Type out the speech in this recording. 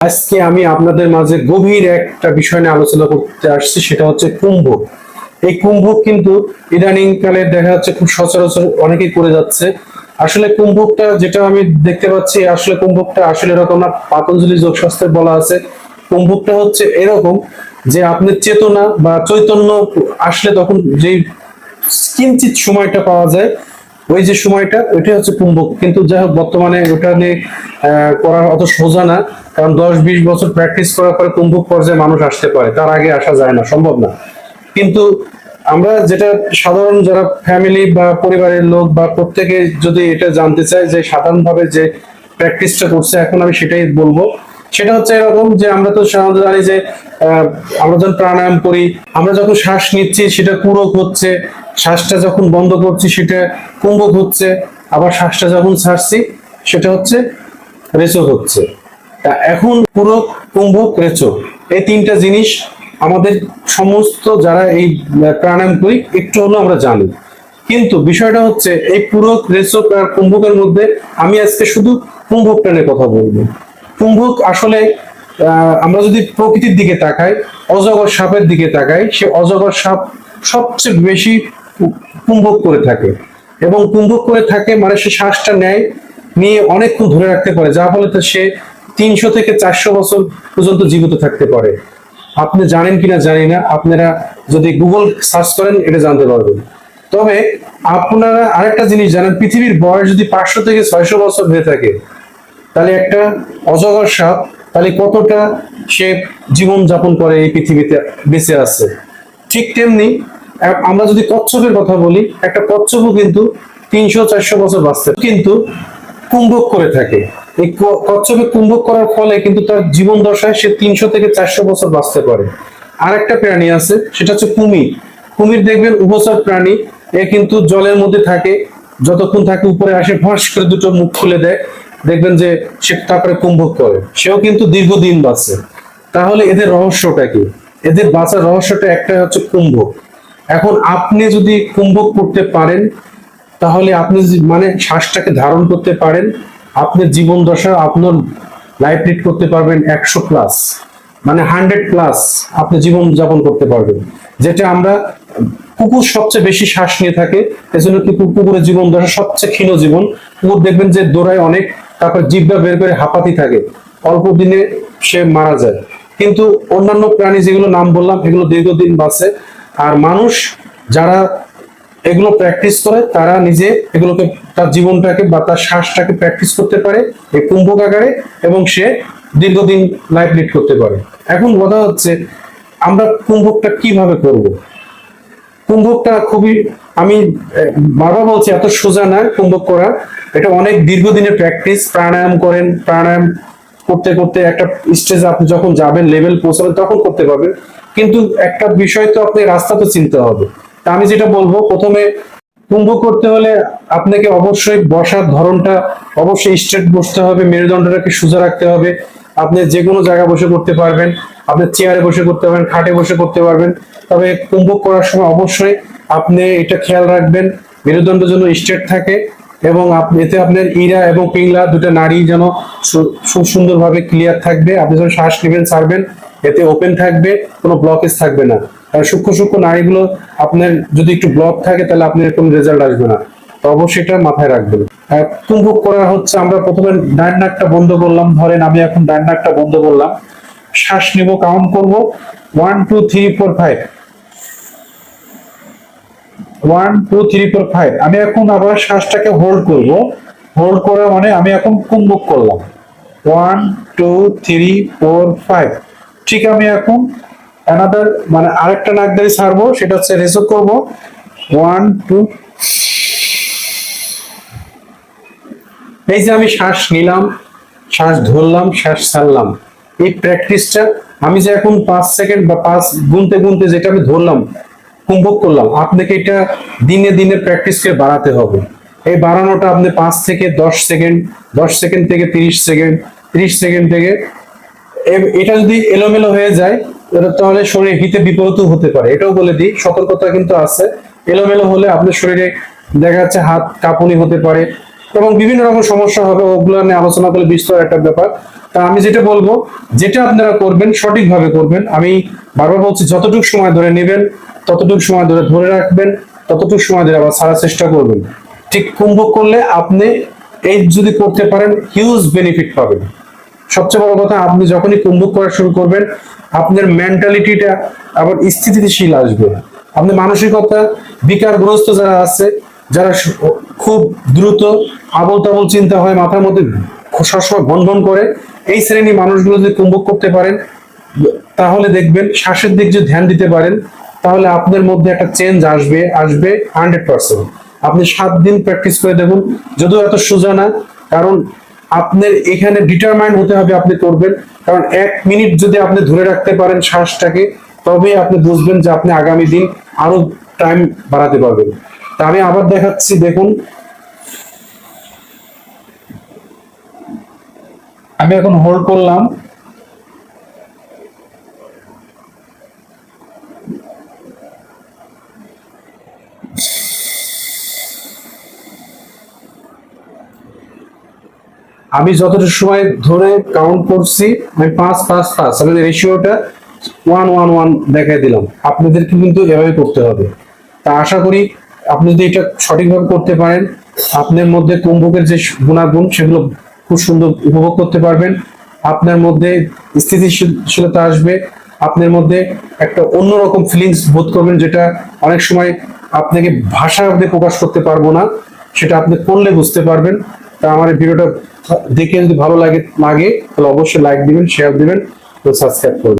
আজকে আমি আপনাদের মাঝে গভীর একটা বিষয় নিয়ে আলোচনা করতে আসছি, সেটা হচ্ছে কুম্ভ এই কুম্ভ কিন্তু ইদানিং কালে দেখা যাচ্ছে খুব সচরাচর অনেকেই করে যাচ্ছে। আসলে কুম্ভকটা যেটা আমি দেখতে পাচ্ছি, আসলে কুম্ভকটা আসলে এরকম না, পাতঞ্জলি যোগশাস্ত্রে বলা আছে। কুম্ভকটা হচ্ছে এরকম যে আপনার চেতনা বা চৈতন্য আসলে তখন যেই কিঞ্চিত সময়টা পাওয়া যায় ওই যে সময়টা ওইটাই হচ্ছে কুম্ভক। কিন্তু যাই হোক বর্তমানে ওটা নিয়ে আহ, করা অত সোজা না কারণ দশ বিশ বছর প্র্যাকটিস করার পরে কুম্ভক পর্যায়ে মানুষ আসতে পারে তার আগে আসা যায় না সম্ভব না। কিন্তু আমরা যেটা সাধারণ যারা ফ্যামিলি বা পরিবারের লোক বা প্রত্যেকে যদি এটা জানতে চায় যে সাধারণভাবে যে প্র্যাকটিসটা করছে এখন আমি সেটাই বলব। সেটা হচ্ছে এরকম যে আমরা তো সাধারণত জানি যে আমরা যখন প্রাণায়াম করি আমরা যখন শ্বাস নিচ্ছি সেটা পূরক হচ্ছে শ্বাসটা যখন বন্ধ করছি, সেটা কুম্ভক হচ্ছে, আবার শ্বাসটা যখন ছাড়ছি, সেটা হচ্ছে রেচক হচ্ছে। তা এখন পুরো কুম্ভক, রেচক, এই তিনটা জিনিস আমাদের সমস্ত যারা এই প্রাণায়াম করি একটু হলেও আমরা জানি। কিন্তু বিষয়টা হচ্ছে, এই পুরো রেচক আর কুম্ভকের মধ্যে আমি আজকে শুধু কুম্ভকটা নিয়ে কথা বলব। কুম্ভক আসলে আমরা যদি প্রকৃতির দিকে তাকাই, অজগর সাপের দিকে তাকাই, সে অজগর সাপ সবচেয়ে বেশি কুম্ভক করে থাকে। এবং কুম্ভক করে থাকে মানে সে শ্বাসটা নেয়, নিয়ে অনেকক্ষণ ধরে রাখতে পারে, যার ফলে সে তিনশো থেকে চারশো বছর পর্যন্ত জীবিত থাকতে পারে। আপনি জানেন কিনা জানি না, আপনারা যদি গুগল সার্চ করেন, এটা জানতে পারবেন। তবে আপনারা আরেকটা জিনিস জানেন, পৃথিবীর বয়স যদি পাঁচশো থেকে ছয়শো বছর হয়ে থাকে, তাহলে একটা অজগর সাপ, তাহলে কতটা সে জীবন যাপন করে এই পৃথিবীতে বেঁচে আছে? ঠিক তেমনি আমরা যদি কচ্ছপের কথা বলি, একটা কচ্ছপও কিন্তু তিনশো চারশো বছর বাঁচতে কিন্তু কুম্ভক করে থাকে। এই কচ্ছপে কুম্ভক করার ফলে কিন্তু তার জীবন দশায় সে তিনশো থেকে চারশো বছর বাঁচতে পারে। আর একটা প্রাণী আছে, সেটা হচ্ছে কুমির। কুমির দেখবেন উভচর প্রাণী। এ কিন্তু জলের মধ্যে থাকে, যতক্ষণ থাকে উপরে আসে ফাঁস করে দুটো মুখ খুলে দেয়। দেখবেন যে সে তারপরে কুম্ভক করে। সেও কিন্তু দীর্ঘদিন বাঁচে। তাহলে এদের রহস্যটা কি? এদের বাঁচার রহস্যটা একটা হচ্ছে কুম্ভক। এখন আপনি যদি কুম্ভক করতে পারেন, তাহলে আপনি মানে শ্বাসটাকে ধারণ করতে পারেন আপনি জীবন দশা, আপনার লাইফ লিড করতে পারবেন একশো প্লাস মানে হান্ড্রেড প্লাস আপনি জীবন যাপন করতে পারবেন। যেটা আমরা কুকুর সবচেয়ে বেশি শ্বাস নিয়ে থাকে, এজন্য কি কু- কুকুরের জীবন দশা সবচেয়ে ক্ষীণ জীবন। কুকুর দেখবেন যে দৌড়ায় অনেক, তারপর জিব্বা বের করে হাঁপাতি থাকে, অল্প দিনে সে মারা যায়। কিন্তু অন্যান্য প্রাণী যেগুলো নাম বললাম, এগুলো দীর্ঘদিন বাঁচে আর মানুষ যারা এগুলো প্র্যাকটিস করে, তারা নিজে এগুলোকে, তার জীবনটাকে বা তার শ্বাসটাকে প্র্যাকটিস করতে পারে এই কুম্ভক আকারে এবং সে দীর্ঘদিন লাইফ লিড করতে পারে। এখন কথা হচ্ছে, আমরা কুম্ভকটা কীভাবে করব? কুম্ভকটা খুবই, আমি বারবার বলছি, এত সোজা না কুম্ভক করা। এটা অনেক দীর্ঘদিনের প্র্যাকটিস প্রাণায়াম করেন, প্রাণায়াম করতে করতে একটা স্টেজে আপনি যখন যাবেন লেভেল পৌঁছাবেন, তখন করতে পারবেন। কিন্তু একটা বিষয় তো আপনি রাস্তা তো চিনতে হবে। তা আমি যেটা বলব, প্রথমে কুম্ভ করতে হলে আপনাকে অবশ্যই বসার ধরনটা, অবশ্যই স্ট্রেট বসতে হবে, মেরুদণ্ডটাকে সোজা রাখতে হবে। আপনি যে কোনো জায়গায় বসে করতে পারবেন, আপনি চেয়ারে বসে করতে পারবেন, খাটে বসে করতে পারবেন। তবে কুম্ভ করার সময় অবশ্যই আপনি এটা খেয়াল রাখবেন, মেরুদণ্ড যেন স্ট্রেট থাকে। এবং এতে আপনার ইরা এবং পিংলা দুটো নারী যেন খুব সুন্দরভাবে ক্লিয়ার থাকবে। আপনি যখন শ্বাস নেবেন, ছাড়বেন, এতে ওপেন থাকবে, কোনো ব্লকেজ থাকবে না। আর সূক্ষ্ম সূক্ষ্ম নারীগুলো আপনার যদি একটু ব্লক থাকে, তাহলে আপনার কোনো রেজাল্ট আসবে না। তো অবশ্যই এটা মাথায় রাখবেন। কুম্ভক করা হচ্ছে, আমরা প্রথমে ডান নাকটা বন্ধ করলাম। ধরেন আমি এখন ডান নাকটা বন্ধ করলাম। শ্বাস নিব কাউন্ট করব। One two three four five one two three four five আমি এখন আবার শ্বাসটাকে হোল্ড করব। হোল্ড করা মানে আমি এখন কুম্ভক করলাম। One two three four five ঠিক আমি এখন অ্যানাদার মানে আরেকটা নাক দিয়ে ছাড়বো, সেটা হচ্ছে রেসো করব। ওয়ান টু এই যে আমি শ্বাস নিলাম, শ্বাস ধরলাম, শ্বাস ছাড়লাম। এই প্র্যাকটিসটা আমি যে এখন পাঁচ সেকেন্ড বা পাঁচ গুনতে গুনতে যেটা আমি ধরলাম কুম্ভক করলাম, আপনাকে এটা দিনে দিনে প্র্যাকটিসকে বাড়াতে হবে। এই বাড়ানোটা আপনি পাঁচ থেকে দশ সেকেন্ড দশ সেকেন্ড থেকে তিরিশ সেকেন্ড তিরিশ সেকেন্ড থেকে এটা যদি এলোমেলো হয়ে যায় তাহলে শরীরে হিতে বিপরীতও হতে পারে। এটাও বলে দিই, সতর্কতা কিন্তু আছে। এলোমেলো হলে আপনার শরীরে দেখা যাচ্ছে হাত কাঁপুনি হতে পারে এবং বিভিন্ন রকম সমস্যা হবে, ওগুলো নিয়ে আলোচনা করলে বিস্তর একটা ব্যাপার। তা আমি যেটা বলব, যেটা আপনারা করবেন, সঠিকভাবে করবেন। আমি বারবার বলছি, যতটুকু সময় ধরে নেবেন ততটুকু সময় ধরে ধরে রাখবেন, ততটুকু সময় ধরে আবার ছাড়ার চেষ্টা করবেন। ঠিক কুম্ভ করলে আপনি এই যদি করতে পারেন হিউজ বেনিফিট পাবেন। সবচেয়ে বড় কথা, আপনি যখনই কুম্ভক করা শুরু করবেন, আপনার মেন্টালিটিটা আবার স্থিতিশীল আসবে। আপনি মানসিকতা, বিকারগ্রস্ত যারা আছে, যারা খুব দ্রুত আবল তাবল চিন্তা হয়, মাথার মধ্যে সবসময় ভন করে, এই শ্রেণি মানুষগুলো যদি কুম্ভক করতে পারেন, তাহলে দেখবেন শ্বাসের দিক যদি ধ্যান দিতে পারেন তাহলে আপনার মধ্যে একটা চেঞ্জ আসবে আসবে হান্ড্রেড পার্সেন্ট আপনি সাত দিন প্র্যাকটিস করে দেখুন, যদিও এত সোজা না, কারণ আপনার এখানে ডিটারমাইন্ড হতে হবে আপনি করবেন। কারণ এক মিনিট যদি আপনি ধরে রাখতে পারেন শ্বাসটাকে তবে আপনি বুঝবেন যে আপনি আগামী দিন আরও টাইম বাড়াতে পারবেন। তা আমি আবার দেখাচ্ছি, দেখুন। আমি এখন হোল্ড করলাম। আমি যতটুকু সময় ধরে কাউন্ট করছি, আমি পাঁচ পাঁচ পাঁচ আমি রেশিওটা ওয়ান ওয়ান ওয়ান দেখাই দিলাম। আপনাদেরকে কিন্তু এভাবে করতে হবে। তা আশা করি আপনি যদি এটা সঠিকভাবে করতে পারেন, আপনার মধ্যে কুম্ভকের যে গুণাগুণ, সেগুলো খুব সুন্দর উপভোগ করতে পারবেন। আপনার মধ্যে স্থিতিশীলতা আসবে। আপনার মধ্যে একটা অন্যরকম ফিলিংস বোধ করবেন, যেটা অনেক সময় আপনাকে ভাষা দিয়ে প্রকাশ করতে পারব না। সেটা আপনি করলে বুঝতে পারবেন। তা আমার ভিডিওটা দেখে যদি ভালো লাগে লাগে, তাহলে অবশ্যই লাইক দিবেন শেয়ার দিবেন, তো সাবস্ক্রাইব করবেন।